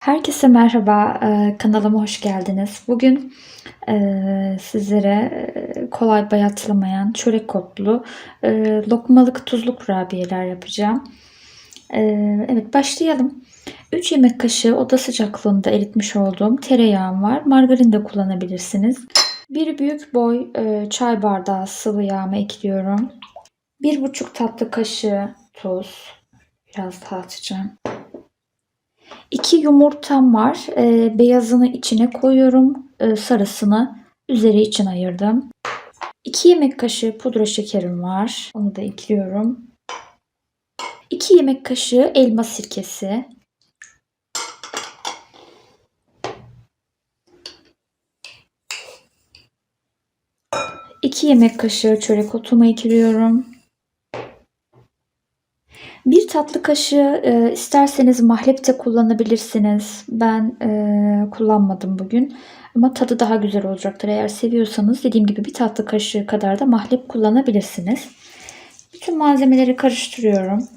Herkese merhaba, eee, kanalıma hoş geldiniz. Bugün eee, sizlere eee, kolay bayatlamayan çörek otlu eee, lokmalık tuzlu kurabiyeler yapacağım. Evet başlayalım. 3 yemek kaşığı oda sıcaklığında eritmiş olduğum tereyağım var. Margarin de kullanabilirsiniz. Bir büyük boy çay bardağı sıvı yağımı ekliyorum. 1,5 tatlı kaşığı tuz. Biraz daha atacağım. 2 yumurtam var. Ee, beyazını içine koyuyorum. Ee, sarısını üzeri için ayırdım. 2 yemek kaşığı pudra şekerim var. Onu da ekliyorum. 2 yemek kaşığı elma sirkesi. İki yemek kaşığı çörek otumu ekliyorum. Bir tatlı kaşığı e, isterseniz mahlep de kullanabilirsiniz. Ben e, kullanmadım bugün. Ama tadı daha güzel olacaktır. Eğer seviyorsanız dediğim gibi bir tatlı kaşığı kadar da mahlep kullanabilirsiniz. Bütün malzemeleri karıştırıyorum.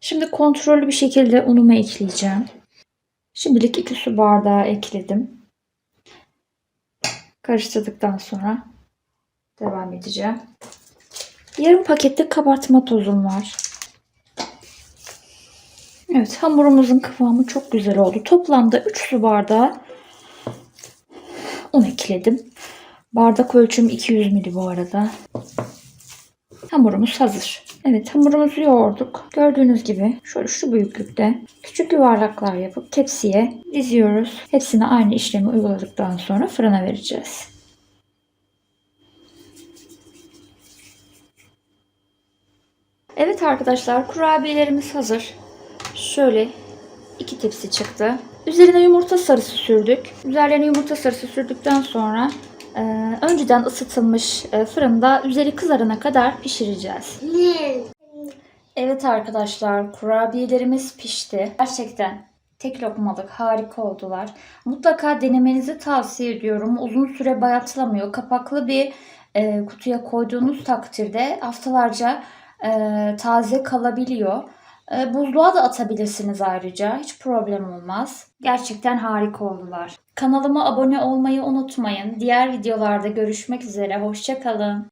Şimdi kontrollü bir şekilde unumu ekleyeceğim. Şimdilik 2 su bardağı ekledim. Karıştırdıktan sonra devam edeceğim. Yarım pakette kabartma tozum var. Evet hamurumuzun kıvamı çok güzel oldu. Toplamda 3 su bardağı un ekledim. Bardak ölçüm 200 ml bu arada. Hamurumuz hazır. Evet hamurumuzu yoğurduk. Gördüğünüz gibi şöyle şu büyüklükte küçük yuvarlaklar yapıp tepsiye diziyoruz. Hepsine aynı işlemi uyguladıktan sonra fırına vereceğiz. Evet arkadaşlar kurabiyelerimiz hazır. Şöyle iki tepsi çıktı. Üzerine yumurta sarısı sürdük. Üzerlerine yumurta sarısı sürdükten sonra e, önceden ısıtılmış e, fırında üzeri kızarana kadar pişireceğiz. Evet arkadaşlar kurabiyelerimiz pişti. Gerçekten tek lokmalık harika oldular. Mutlaka denemenizi tavsiye ediyorum. Uzun süre bayatlamıyor. Kapaklı bir e, kutuya koyduğunuz takdirde haftalarca e, taze kalabiliyor. E, buzluğa da atabilirsiniz ayrıca. Hiç problem olmaz. Gerçekten harika oldular. Kanalıma abone olmayı unutmayın. Diğer videolarda görüşmek üzere. Hoşçakalın.